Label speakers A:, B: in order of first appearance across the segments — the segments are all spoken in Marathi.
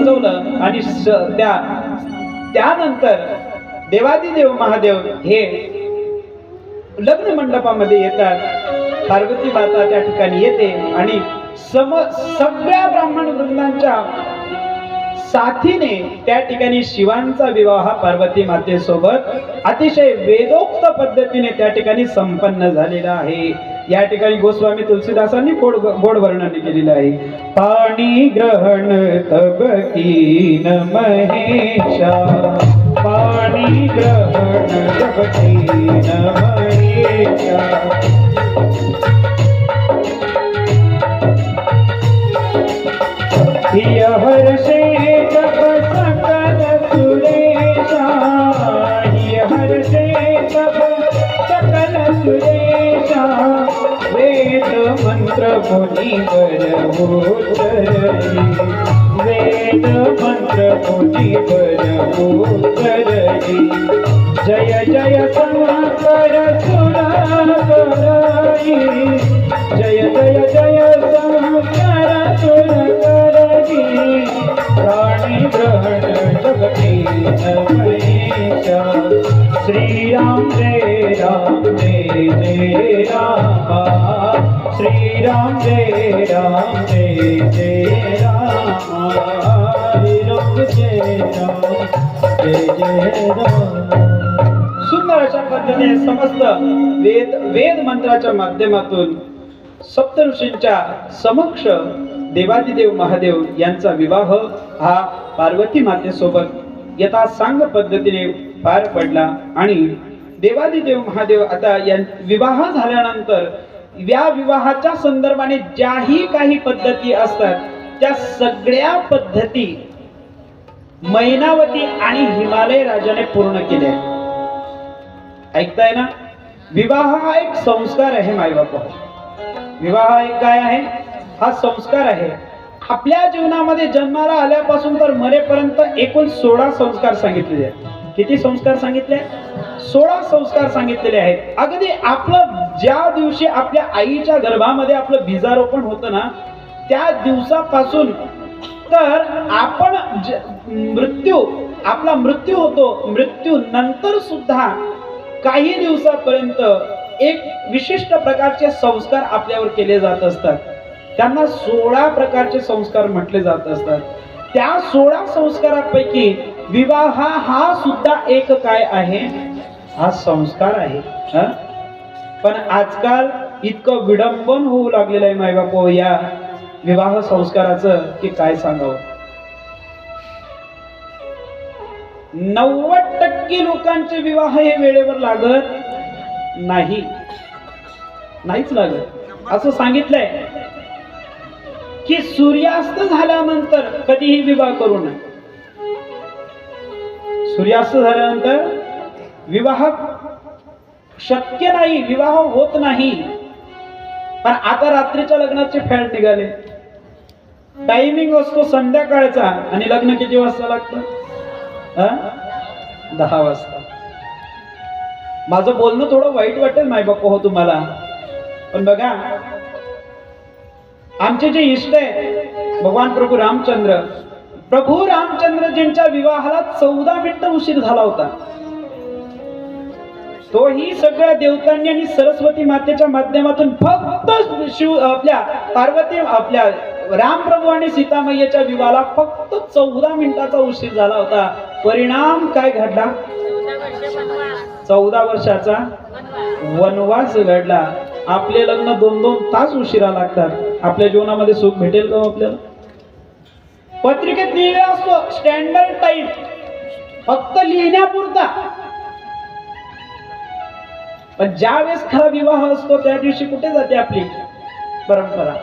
A: सजवलं आणि त्या त्यानंतर देवादिदेव महादेव हे लग्न मंडपामध्ये येतात. पार्वती माता त्या ठिकाणी येते आणि सम सगळ्या ब्राह्मण वृंदांच्या साथीने त्या ठिकाणी शिवांचा विवाह पार्वती मातेसोबत अतिशय वेदोक्त पद्धतीने त्या ठिकाणी संपन्न झालेला आहे. या ठिकाणी गोस्वामी तुलसीदासांनी गोड गोड वर्णन केलेलं आहे. पाणी ग्रहण तब कीन महेशा. पाणी ग्रहण तब कीन महेशा. हिय हर्षे सकल सुरेशा. हर्षे सकल सुरेशा. मंत्र मुनी वेद मंत्र मुनी बरवोतरली जय जय शंकर सुराकराई जय जय जय शंकर सुरकरणी प्राणी ग्रहण जगती नमयेशा श्रीराम जय राम जय जय राम. श्रीराम जय राम जय जय रामा. हरि जय राम जय जय राम. सुंदर अशा पद्धतीने समस्त वेद वेद मंत्राच्या माध्यमातून सप्तऋषींच्या समक्ष देवादिदेव महादेव यांचा विवाह हा पार्वती मातेसोबत यथा सांग पद्धतीने पार पडला आणि देवादिदेव महादेव आता या विवाह झाल्यानंतर या विवाहाच्या संदर्भाने ज्याही काही पद्धती असतात त्या सगळ्या पद्धती मैनावती आणि हिमालय राजाने पूर्ण केल्या. ऐकताय ना? विवाह हा एक संस्कार आहे मायबाप. विवाह एक काय आहे? हा संस्कार आहे. आपल्या जीवनामध्ये जन्माला आल्यापासून तर मरेपर्यंत एकूण सोळा संस्कार सांगितलेले आहेत. किती संस्कार सांगितले सोळा संस्कार सांगितलेले आहेत. अगदी आपलं ज्या दिवशी आपल्या आईच्या गर्भामध्ये आपलं बीजारोपण होतं ना त्या दिवसापासून तर आपण ज- मृत्यू आपला मृत्यू होतो. मृत्यू नंतर सुद्धा काही दिवसापर्यंत एक विशिष्ट प्रकारचे संस्कार आपल्यावर केले जात असतात. त्यांना सोळा प्रकारचे संस्कार म्हटले जात असतात त्या सोळा संस्कारापैकी विवाह हा सुद्धा एक काय आहे? हा संस्कार आहे. पण आजकाल इतकं विडंबन होऊ लागलेलं आहे मायबापो हो, या विवाह संस्काराचं की काय सांगावं? नव्वद टक्के लोकांचे विवाह हे वेळेवर लागत नाही. नाहीच लागत. असं सांगितलंय. की सूर्यास्त झाल्यानंतर कधीही विवाह करू नये. सूर्यास्त झाल्यानंतर विवाह शक्य नाही विवाह होत नाही. पण आता रात्रीच्या लग्नाचे फॅट निघाले. टायमिंग असतो संध्याकाळचा आणि लग्न किती वाजता लागतं? दहा वाजता. माझं बोलणं थोडं वाईट वाटेल माय बाप्पा हो तुम्हाला. पण बघा आमचे जे इष्ट आहेत भगवान प्रभू रामचंद्र प्रभू रामचंद्रजींच्या विवाहाला चौदा मिनिटं उशीर झाला होता. तोही सगळ्या देवतांनी आणि सरस्वती मातेच्या माध्यमातून फक्त शिव आपल्या पार्वती आपल्या रामप्रभू आणि सीतामय्याच्या विवाहाला फक्त चौदा मिनिटाचा उशीर झाला होता. परिणाम काय घडला? चौदा वर्षाचा वनवास घडला. आपले लग्न दोन दोन तास उशिरा लागतात. आपल्या जीवनामध्ये सुख भेटेल का हो आपल्याला? पत्रिकेत लिहिलेला असतो स्टँडर्ड टाईम फक्त लिहिण्यापुरता. पण ज्या वेळेस खरा विवाह असतो त्या दिवशी कुठे जाते आपली परंपरा?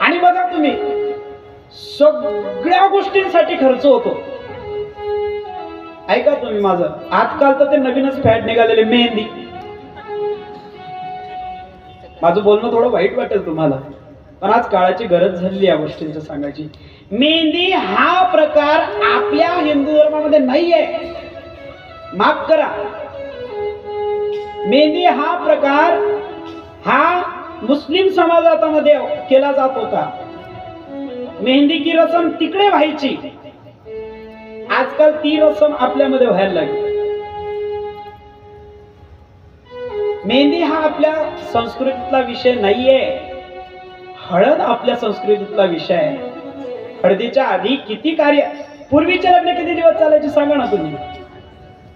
A: आणि बघा तुम्ही सगळ्या गोष्टींसाठी खर्च होतो. ऐका तुम्ही माझं. आजकाल तर ते नवीनच फॅट निघालेले मेहंदी. माझं बोलणं थोडं वाईट वाटेल तुम्हाला पण आज काळाची गरज झालेली या गोष्टींचं सांगायची. मेहंदी हा प्रकार आपल्या हिंदू धर्मामध्ये नाहीये. माफ करा. मेहंदी हा प्रकार हा मुस्लिम समाजामध्ये केला जात होता. मेहंदी की रसम तिकडे व्हायची. आजकाल ती रसम आपल्यामध्ये व्हायला लागली. मेहंदी हा आपल्या संस्कृतीतला विषय नाहीये. हळद आपल्या संस्कृतीतला विषय आहे. हळदीच्या आधी किती कार्य पूर्वीचे लग्न किती दिवस चालायचे सांगा ना तुम्ही?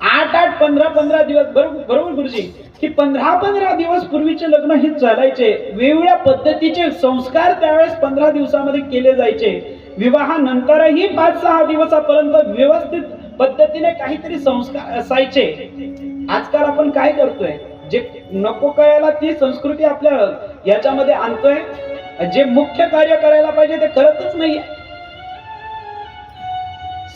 A: आठ आठ पंधरा पंधरा दिवस बरोबर बरोबर गुरुजी. की पंधरा पंधरा दिवस पूर्वीचे लग्न हे चालायचे. वेगवेगळ्या पद्धतीचे संस्कार त्यावेळेस पंधरा दिवसामध्ये केले जायचे. विवाहानंतरही पाच सहा दिवसापर्यंत व्यवस्थित पद्धतीने काहीतरी संस्कार असायचे. आजकाल आपण काय करतोय? जे नको करायला ती संस्कृती आपल्या याच्यामध्ये आणतोय. जे मुख्य कार्य करायला पाहिजे ते करतच नाहीये.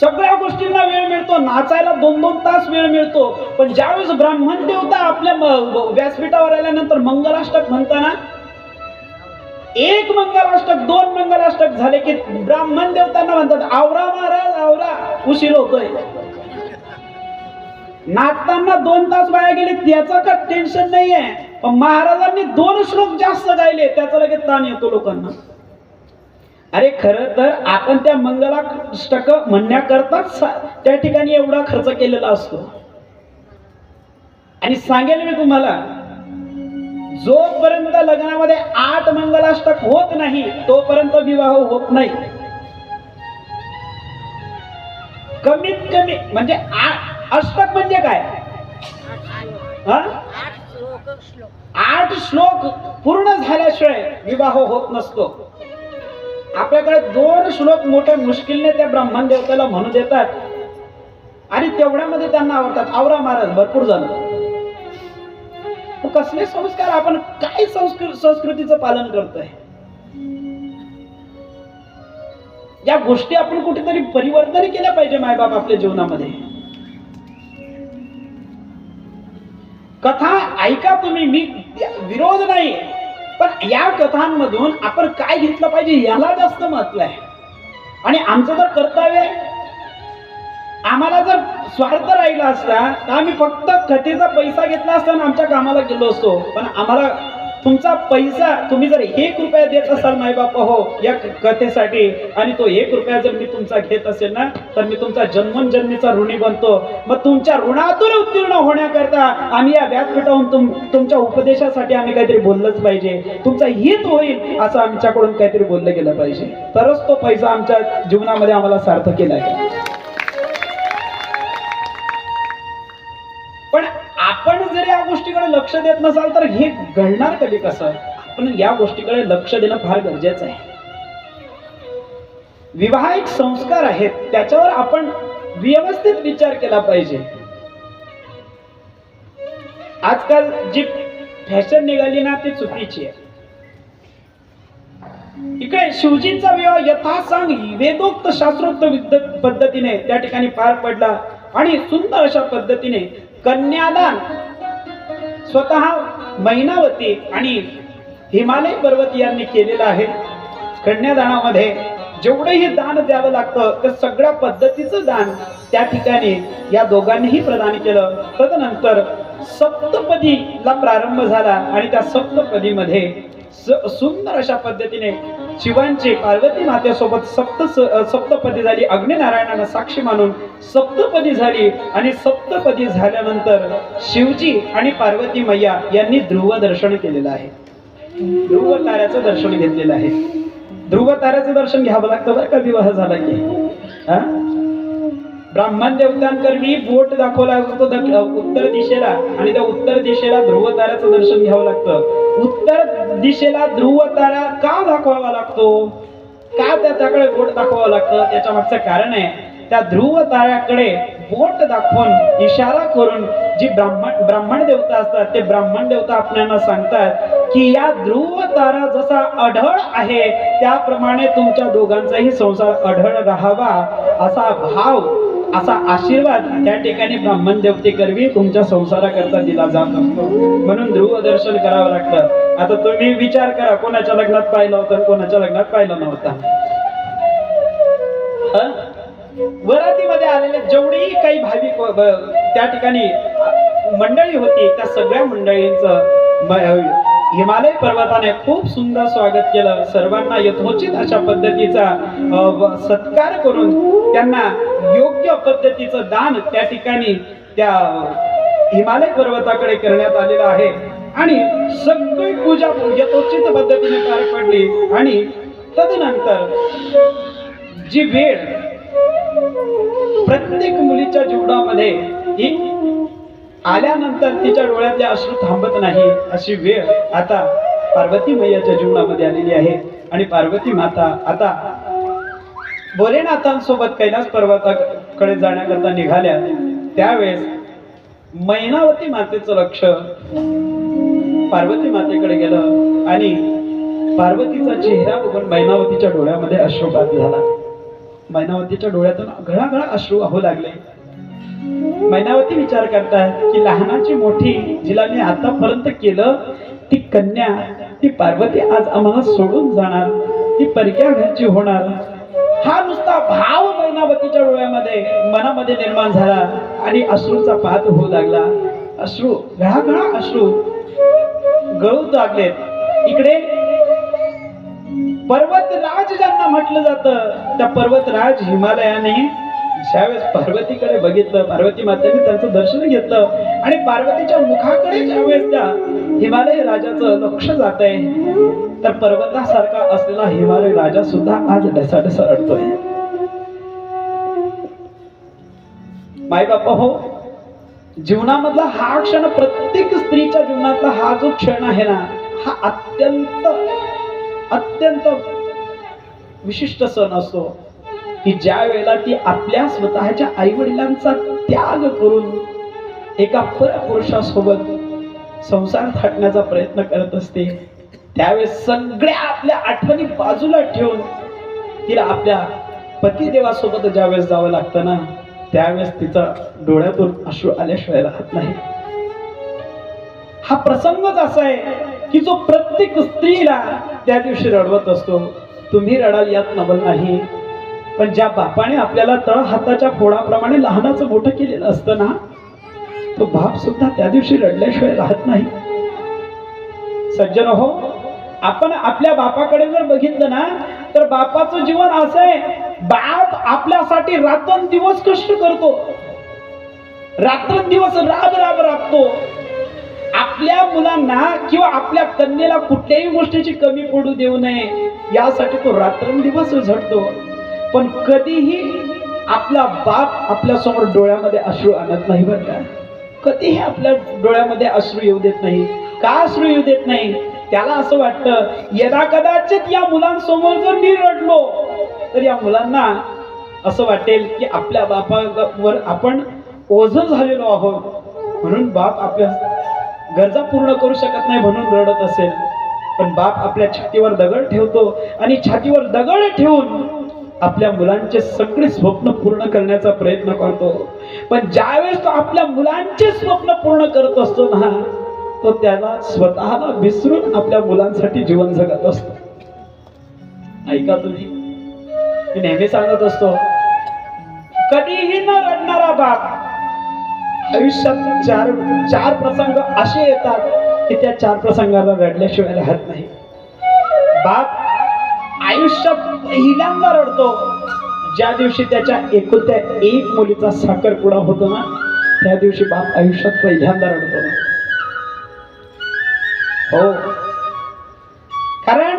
A: सगळ्या गोष्टींना वेळ मिळतो नाचायला दोन दोन तास वेळ मिळतो. पण ज्यावेळेस ब्राह्मण देवता आपल्या व्यासपीठावर आल्यानंतर मंगलाष्टक म्हणताना एक मंगलाष्टक दोन मंगलाष्टक झाले की ब्राह्मण देवतांना म्हणतात आवरा महाराज आवरा उशीर होतोय. नाचताना दोन तास वाया गेले त्याचं का टेन्शन नाहीये. पण महाराजांनी दोन श्लोक जास्त गायले त्याचा लगेच ताण येतो लोकांना. अरे खर तर आपण त्या मंगलाष्टक म्हणण्याकरताच त्या ठिकाणी एवढा खर्च केलेला असतो. आणि सांगेल मी तुम्हाला जोपर्यंत लग्नामध्ये आठ मंगलाष्टक होत नाही तोपर्यंत विवाह होत नाही. कमीत कमी म्हणजे आठ अष्टक म्हणजे काय? आठ श्लोक पूर्ण झाल्याशिवाय विवाह होत नसतो. आपल्याकडे दोन श्लोक मोठ्या मुश्किलने त्या ब्राह्मण देवतेला म्हणू देतात. आणि तेवढ्यामध्ये त्यांना आवडतात. आवरा महाराज भरपूर झालं कसले संस्कार? आपण काय संस्कृ संस्कृतीचं पालन करतोय? या गोष्टी आपण कुठेतरी परिवर्तन केल्या पाहिजे मायबाप आपल्या जीवनामध्ये. कथा ऐका तुम्ही मी विरोध नाही. पण या कथांमधून आपण काय घेतलं पाहिजे याला जास्त महत्त्व आहे. आणि आमचं जर कर्तव्य आहे आम्हाला जर स्वार्थ राहिला असता तर आम्ही फक्त कथेचा पैसा घेतला असता आमच्या कामाला गेलो असतो. पण आम्हाला तुमचा पैसा तुम्ही जर एक रुपया देत असाल माय बापा हो या कथेसाठी आणि तो एक रुपया जर मी तुमचा घेत असेल ना तर मी तुमचा जन्मनजन्मीचा ऋणी बनतो. मग तुमच्या ऋणातून उत्तीर्ण होण्याकरता आम्ही या व्यासपीठाहून तुम तुमच्या उपदेशासाठी आम्ही काहीतरी बोललंच पाहिजे. तुमचा हित होईल असं आमच्याकडून काहीतरी बोललं गेलं पाहिजे. तरच तो पैसा आमच्या जीवनामध्ये आम्हाला सार्थ केला आहे देत नसाल तर हे घडणार कधी कसं? पण या गोष्टीकडे लक्ष देणं फार गरजेचं आहे. विवाह एक संस्कार आहेत त्याच्यावर आपण व्यवस्थित विचार केला पाहिजे. आजकाल जी फॅशन निघाली ना ती चुकीची आहे. इकडे शिवजींचा विवाह यथासांग वेदोक्त शास्त्रोक्त पद्धतीने त्या ठिकाणी पार पडला आणि सुंदर अशा पद्धतीने कन्यादान स्वतः मैनावती आणि हिमालय पर्वत यांनी केलेलं आहे. कन्यादानामध्ये जेवढंही दान द्यावं लागतं तर सगळ्या पद्धतीचं दान त्या ठिकाणी या दोघांनीही प्रदान केलं. तदनंतर सप्तपदीला प्रारंभ झाला आणि त्या सप्तपदीमध्ये स- सुंदर अशा पद्धतीने शिवांची पार्वती मातेसोबत सप्त सप्तपदी झाली अग्निनारायणानं साक्षी मानून सप्तपदी झाली आणि सप्तपदी झाल्यानंतर शिवजी आणि पार्वती मैया यांनी ध्रुव दर्शन केलेलं आहे. ध्रुव ताऱ्याचं दर्शन घेतलेलं आहे. ध्रुव ताऱ्याचं दर्शन घ्यावं लागतं बरं का? विवाह झाला की. हा? ब्राह्मण देवतांकरणी बोट दाखवला जातो उत्तर दिशेला आणि त्या उत्तर दिशेला ध्रुव ताऱ्याचं दर्शन घ्यावं लागतं. उत्तर दिशेला ध्रुव तारा का दाखवावा लागतो? का त्याच्याकडे बोट दाखवावं लागतं? त्याच्या मागचं कारण आहे त्या ध्रुव ताऱ्याकडे बोट दाखवून इशारा करून जी ब्राह्मण ब्राह्मण देवता असतात ते ब्राह्मण देवता आपल्याला सांगतात की या ध्रुव तारा जसा अढळ आहे त्याप्रमाणे तुमच्या दोघांचाही संसार अढळ राहावा असा भाव असा आशीर्वाद त्या ठिकाणी ब्राह्मण देवते करवी तुमच्या संसाराकरता दिला जात असतो. म्हणून ध्रुव दर्शन करावं लागतं. आता तुम्ही विचार करा कोणाच्या लग्नात पाहिलं होतं कोणाच्या लग्नात पाहिलं नव्हतं? वरातीमध्ये आलेले जेवढेही काही भाविक त्या ठिकाणी मंडळी होती त्या सगळ्या मंडळींचं हिमालय पर्वताने खूप सुंदर स्वागत केलं. सर्वांना यथोचित अशा पद्धतीचा सत्कार करून त्यांना योग्य पद्धतीचं दान त्या ठिकाणी त्या हिमालय पर्वताकडे करण्यात आलेलं आहे. आणि सगळी पूजा यथोचित पद्धतीने पार पडली आणि तदनंतर जी वेळ प्रत्येक मुलीच्या जीवनामध्ये ही आल्यानंतर तिच्या डोळ्यातले अश्रू थांबत नाही. अशी वेळ आता पार्वती मैयाच्या जीवनामध्ये आलेली आहे. आणि पार्वती माता आता भोलेनाथांसोबत कैलास पर्वताकडे जाण्याकरता निघाल्या. त्यावेळेस मैनावती मातेचं लक्ष पार्वती मातेकडे गेलं आणि पार्वतीचा चेहरा बघून मैनावतीच्या डोळ्यामध्ये अश्रुपात झाला. मैनावतीच्या डोळ्यातून घळाघळा अश्रू वाहू लागले. मैनावती विचार करतात की लहानाची मोठी जिला मी आतापर्यंत केलं ती कन्या ती पार्वती आज आम्हाला सोडून जाणार ती परक्या घरची होणार. हा नुसता भाव मैनावतीच्या डोळ्यामध्ये मनामध्ये निर्माण झाला आणि अश्रूचा पात होऊ लागला. अश्रू घळाघळा अश्रू. गळू लागलेत. इकडे पर्वतराज ज्यांना म्हटलं जातं त्या पर्वतराज हिमालयाने ज्यावेळेस पार्वतीकडे बघितलं पार्वती मातेने त्यांचं दर्शन घेतलं आणि पार्वतीच्या मुखाकडे ज्यावेळेस त्या हिमालय राजाचं लक्ष जात आहे तर पर्वतासारखा असलेला हिमालय राजा सुद्धा आज ढसाढसा अडतोय माय बापा हो जीवनामधला हा क्षण प्रत्येक स्त्रीच्या जीवनातला हा जो क्षण आहे ना हा अत्यंत अत्यंत विशिष्ट सण असतो. की ज्या वेळेला ती आपल्या स्वतःच्या आई वडिलांचा त्याग करून एका परपुरुषासोबत संसार थाटण्याचा प्रयत्न करत असते त्यावेळेस सगळ्या आपल्या आठवणी बाजूला ठेवून तिला आपल्या पतिदेवासोबत ज्यावेळेस जावं लागतं ना त्यावेळेस तिचा डोळ्यातून अश्रू आल्याशिवाय राहत नाही. हा प्रसंगच असा आहे की जो प्रत्येक स्त्रीला त्या दिवशी रडवत असतो. तुम्ही रडाल यात नवल नाही. पण ज्या बापाने आपल्याला तळ हाताच्या फोडाप्रमाणे लहानाचं मोठं केलेलं असतं ना तो बाप सुद्धा त्या दिवशी रडल्याशिवाय राहत नाही. सज्जन हो आपण आपल्या बापाकडे जर बघितलं ना तर बापाचं जीवन असं आहे बाप आपल्यासाठी रात्रंदिवस कष्ट करतो. रात्रंदिवस राब राब राबतो. आपल्या मुलांना किंवा आपल्या कन्येला कुठल्याही गोष्टीची कमी पडू देऊ नये यासाठी तो रात्रंदिवस झटतो. पण कधीही आपला बाप आपल्यासमोर डोळ्यामध्ये अश्रू आणत नाही बरं का. कधीही आपल्या डोळ्यामध्ये अश्रू येऊ देत नाही. का अश्रू येऊ देत नाही? त्याला असं वाटतं यदा कदाचित या मुलांसमोर जर मी रडलो तर या मुलांना असं वाटेल की आपल्या बापावर आपण ओझ झालेलो आहोत. म्हणून बाप आपल्या गरजा पूर्ण करू शकत नाही म्हणून रडत असेल. पण बाप आपल्या छातीवर दगड ठेवतो आणि छातीवर दगड ठेवून आपल्या मुलांचे सगळे स्वप्न पूर्ण करण्याचा प्रयत्न करतो. पण ज्यावेळेस तो आपल्या मुलांचे स्वप्न पूर्ण करत असतो ना तो त्याला स्वतःला विसरून आपल्या मुलांसाठी जीवन जगत असतो. ऐका तुम्ही? मी नेहमी सांगत असतो कधीही न रडणारा बाप आयुष्यात चार चार प्रसंग असे येतात की त्या चार प्रसंगाला रडल्याशिवाय राहत नाही. बाप आयुष्यात पहिल्यांदा रडतो. ज्या दिवशी त्याच्या एकुलत्या एक मुलीचा साखरपुडा होतो ना त्या दिवशी बाप आयुष्यात पहिल्यांदा रडतो. ना हो. कारण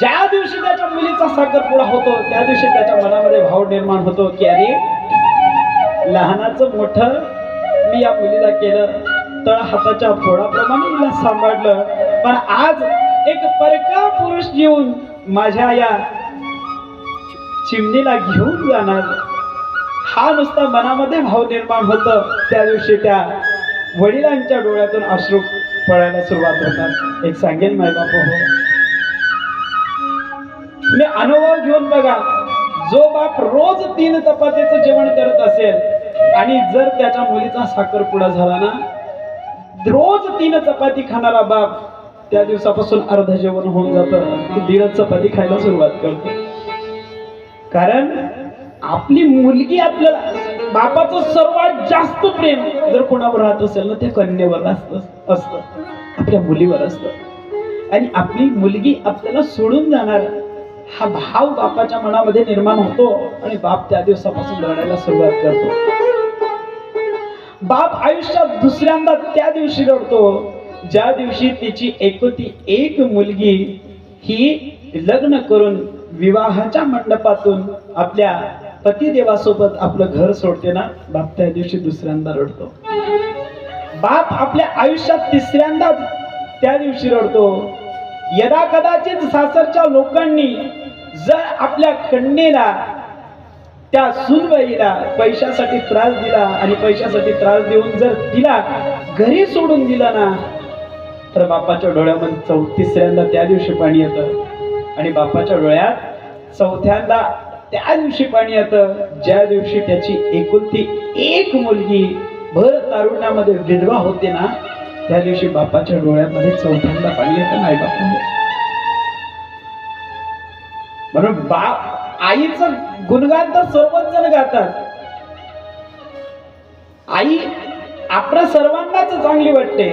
A: ज्या दिवशी त्याच्या मुलीचा साखरपुडा होतो त्या दिवशी त्याच्या मनामध्ये भाव निर्माण होतो की अरे लहानाचं मोठं मी या मुलीला केलं तळ हाताच्या फोडाप्रमाणे हिला सांभाळलं. पण आज एक परका पुरुष येऊन माझ्या या चिमणीला घेऊन जाणार. हा नुसता मनामध्ये भाव निर्माण होत. त्या दिवशी त्या वडिलांच्या डोळ्यातून अश्रू पळायला सुरुवात होतात. एक सांगेन माय बाप हो. तुम्ही अनुभव घेऊन बघा. जो बाप रोज तीन चपातीचं जेवण करत असेल आणि जर त्याच्या मुलीचा साखरपुडा झाला ना रोज तीन चपाती खाणारा बाप त्या दिवसापासून अर्ध जेवण होऊन जातं. दीडच चपाती खायला सुरुवात करतो. कारण आपली मुलगी आपल्याला बापाचं सर्वात जास्त प्रेम जर कोणावर राहत असेल ना ते कन्येवर असत असतं. आपल्या मुलीवर असतं. आणि आपली मुलगी आपल्याला सोडून जाणार हा भाव बापाच्या मनामध्ये निर्माण होतो आणि बाप त्या दिवसापासून रडायला सुरुवात करतो. बाप आयुष्यात दुसऱ्यांदा त्या दिवशी रडतो. ज्या दिवशी तिची एकुलती एक मुलगी ही लग्न करून विवाहाच्या मंडपातून आपल्या पतिदेवासोबत आपलं घर सोडते ना बाप त्या दिवशी दुसऱ्यांदा रडतो. बाप आपल्या आयुष्यात तिसऱ्यांदा त्या दिवशी रडतो. यदा कदाचित सासरच्या लोकांनी जर आपल्या कन्येला त्या सुनबाईला पैशासाठी त्रास दिला आणि पैशासाठी त्रास देऊन जर तिला घरी सोडून दिला ना तर बापाच्या डोळ्यामध्ये चौ तिसऱ्यांदा त्या दिवशी पाणी येतं. आणि बापाच्या डोळ्यात चौथ्यांदा त्या दिवशी पाणी येतं. ज्या दिवशी त्याची एकुलती एक मुलगी भर तारुण्यामध्ये विधवा होते ना त्या दिवशी बापाच्या डोळ्यामध्ये चौथ्यांदा पाणी येतं नाही बापा म्हणून बाप आईचं गुणगान तर सर्वच जण गातात. आई आपल्या सर्वांनाच चांगली वाटते.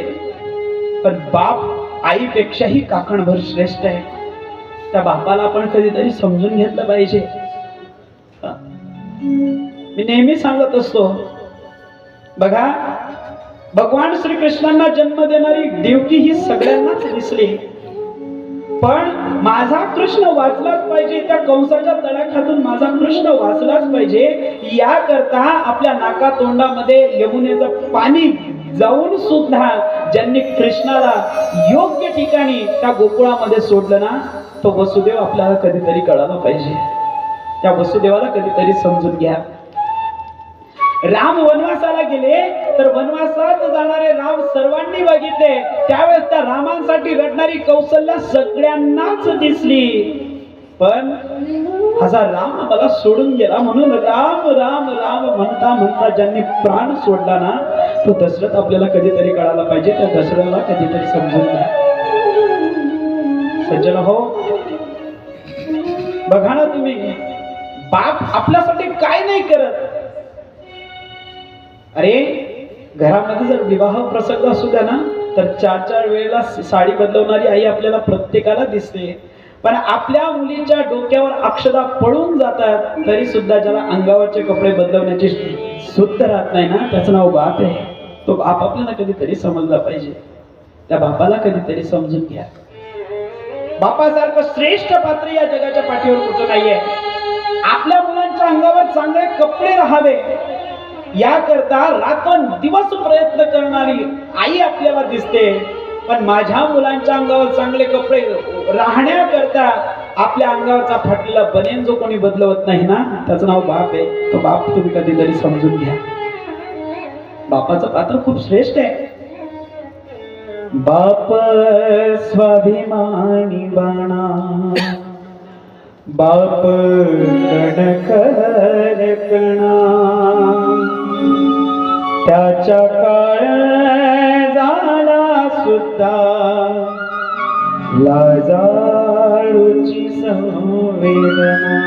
A: पण बाप आईपेक्षाही काकणभर श्रेष्ठ आहे. त्या बापाला आपण कधीतरी समजून घेतलं पाहिजे. मी नेहमी सांगत असतो बघा भगवान श्रीकृष्णांना जन्म देणारी देवकी ही सगळ्यांनाच दिसली. पण माझा कृष्ण वाचलाच पाहिजे त्या कंसाच्या तडाखातून माझा कृष्ण वाचलाच पाहिजे याकरता आपल्या नाका तोंडामध्ये यमुनेचं पाणी जाऊन सुद्धा ज्यांनी कृष्णाला योग्य ठिकाणी त्या गोकुळामध्ये सोडलं ना तो वसुदेव आपल्याला कधीतरी कळाला पाहिजे. त्या वसुदेवाला कधीतरी समजून घ्या. राम वनवासाला गेले तर वनवासात जाणारे राम सर्वांनी बघितले. त्यावेळेस त्या रामांसाठी रडणारी कौशल्य सगळ्यांनाच दिसली. पण असा राम मला सोडून गेला. म्हणून राम राम राम म्हणता म्हणता ज्यांनी प्राण सोडला ना तो दशरथ आपल्याला कधीतरी कळायला पाहिजे. त्या दशरथाला कधीतरी समजून घ्या. सज्जन हो बघा ना तुम्ही. बाप आपल्यासाठी काय नाही करत. अरे घरामध्ये जर विवाह प्रसंग असू द्या ना तर चार चार वेळेला साडी बदलवणारी आई आपल्याला प्रत्येकाला दिसते. पण आपल्या मुलीच्या डोक्यावर अक्षदा पडून जातात तरी सुद्धा ज्याला अंगावरचे कपडे बदलवण्याची सुद्ध राहत नाही ना त्याचं नाव बाप आहे. तो बाप आपल्याला कधीतरी समजला पाहिजे. त्या बापाला कधीतरी समजून घ्या. बापासारखं श्रेष्ठ पात्र या जगाच्या पाठीवर कुठं नाहीये. आपल्या मुलांच्या अंगावर चांगले कपडे राहावे. याकरता रात्र दिवस प्रयत्न करणारी आई आपल्याला दिसते. पण माझ्या मुलांच्या अंगावर चांगले कपडे राहण्याकरता आपल्या अंगावरचा फाटलेला बनेन जो कोणी बदलवत नाही ना त्याचं नाव बाप आहे. तो बाप तुम्ही कधीतरी समजून घ्या. बापाचं पात्र खूप श्रेष्ठ आहे. बाप स्वाभिमानी बाणा. बाप कणकणा त्याच्या काळ होता. लाजाळूची संवेदना.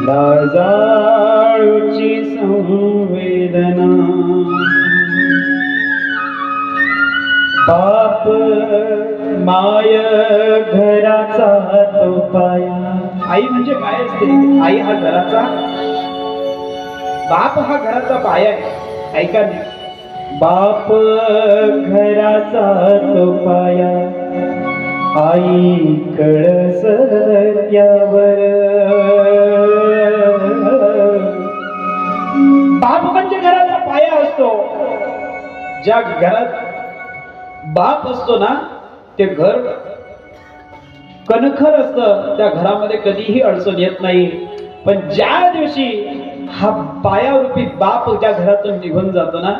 A: लाजाळूची संवेदना. बाप माय घराचा तो पाया. आई म्हणजे काय असते? आई हा घराचा? बाप हा घराचा पाया आहे. ऐका नाही बाप घराचा तो पाया आई कळस त्यावर. बाप म्हणजे घराचा पाया असतो. ज्या घरात बाप असतो ना ते घर कणखर असतं. त्या घरामध्ये कधीही अडचण येत नाही. पण ज्या दिवशी हा पायारूपी बाप त्या घरातून निघून जातो ना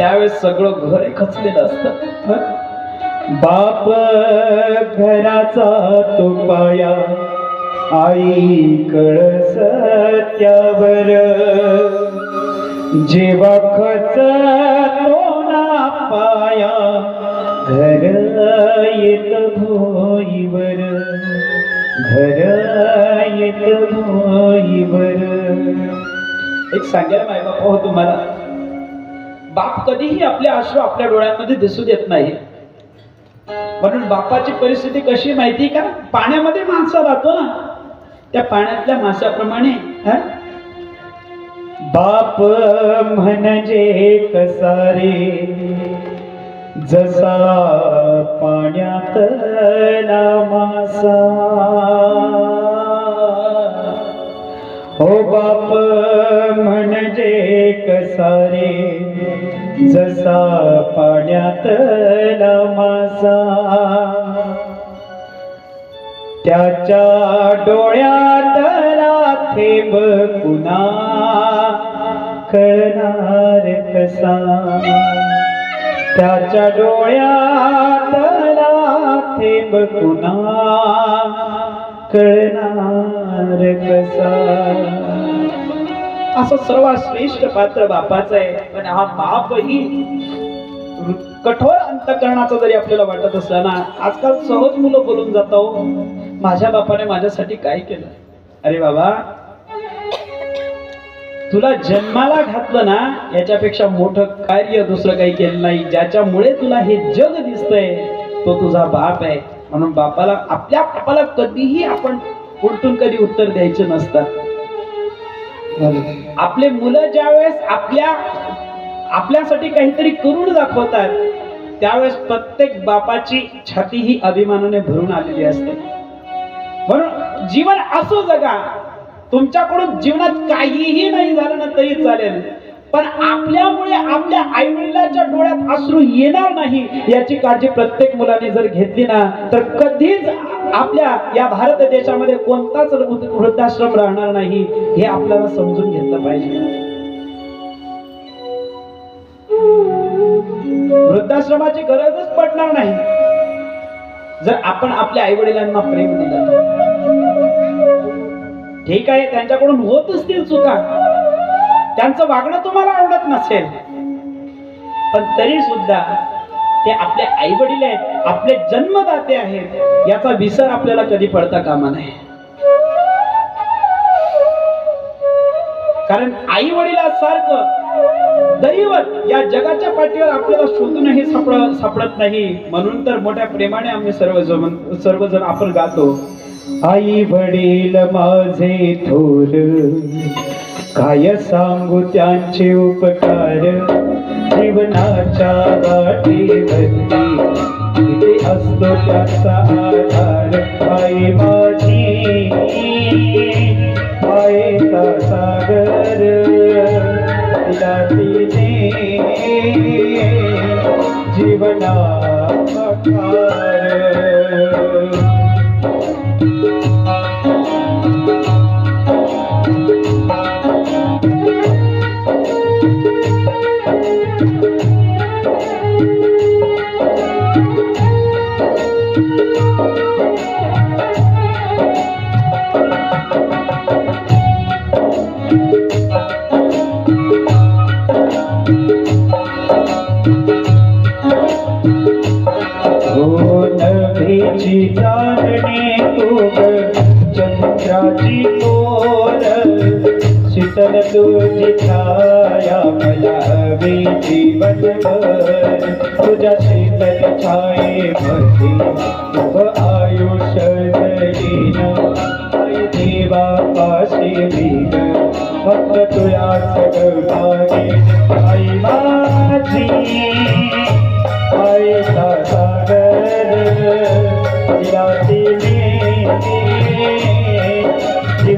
A: त्यावेळेस सगळं घर खचलेलं असतं. बाप घराचा तो पाया आई कळस त्यावर. जेव्हा खच ना पाया घर येत भोईवर घर येत भोईवर एक सांगेल माय बापा हो तुम्हाला बाप कधीही आपले अश्रू आपल्या डोळ्यांमध्ये दिसू देत नाही. म्हणून बापाची परिस्थिती कशी माहिती का? पाण्यामध्ये माणसा राहतो ना. त्या पाण्यातल्या माशाप्रमाणे बाप म्हणजे कसारे जसा पाण्यात मासा. हो बाप म्हणजे कसारे जसा पाण्यात मासा त्याच्या डोळ्यातला थेंब कुणा कळणार कसा. त्याच्या डोळ्यातला थेंब कुणा कळणार असं सर्वात श्रेष्ठ पात्र बापाचं आहे. पण हा बापही कठोर अंतकरणाचा जरी आपल्याला वाटत असला ना आजकाल सहज मुलं बोलून जातो हो. माझ्या बापाने माझ्यासाठी काय केलं? अरे बाबा तुला जन्माला घातलं ना याच्यापेक्षा मोठं कार्य दुसरं काही केलं नाही. ज्याच्यामुळे तुला हे जग दिसतंय तो तुझा बाप आहे. म्हणून बापाला आपल्या बापाला कधीही आपण उलटून कधी उत्तर द्यायचं नसतं. आपले मुलं ज्यावेळेस आपल्या आपल्यासाठी काहीतरी करून दाखवतात त्यावेळेस प्रत्येक बापाची छाती ही अभिमानाने भरून आलेली असते. म्हणून जीवन असो जगा तुमच्याकडून जीवनात काहीही नाही झालं ना तरी चालेल. पण आपल्यामुळे आपल्या आईवडिलाच्या डोळ्यात अश्रू येणार नाही याची काळजी प्रत्येक मुलाने जर घेतली ना तर कधीच आपल्या या भारत देशामध्ये कोणताच वृद्धाश्रम राहणार नाही हे आपल्याला समजून घेतलं पाहिजे. वृद्धाश्रमाची गरजच पडणार नाही. जर आपण आपल्या आई वडिलांना प्रेम दिलं ठीक आहे त्यांच्याकडून होत असतील चुका. त्यांचं वागणं तुम्हाला आवडत नसेल. पण तरी सुद्धा ते आपले आई वडील आहेत आपले जन्मदाते आहेत याचा विसर आपल्याला कधी पडता कामा नये. कारण आई वडिलासारखं दैवत या जगाच्या पाठीवर आपल्याला शोधूनही सापड सापडत नाही. म्हणून तर मोठ्या प्रेमाने आम्ही सर्वजण सर्वजण आपण गातो आई वडील माझे थोर काय सांगू त्यांचे उपकार? जीवनाच्या वाटेवरती इथे असतो त्याचा आधार. आई माझी मायेचा सागर तिला तिने जीवना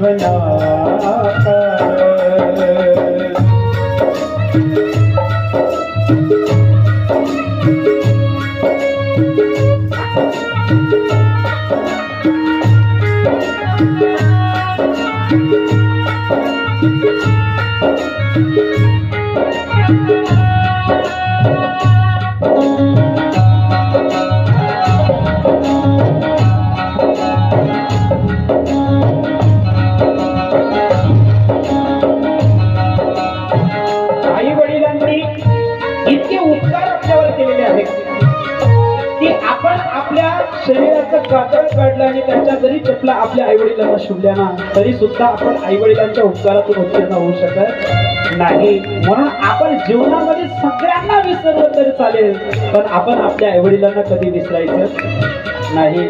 A: जीवना तरी सुद्धा आपण आई वडिलांच्या उपकारातून उत्तीर्ण होऊ शकत नाही. म्हणून आपण जीवनामध्ये सगळ्यांना विसरलं तरी चालेल पण आपण आपल्या आई वडिलांना कधी विसरायचं नाही.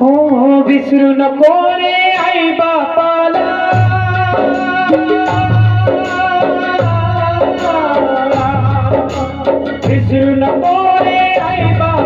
A: हो, हो विसरू नको रे आई बापाला विसरू नको रे आई बाबाला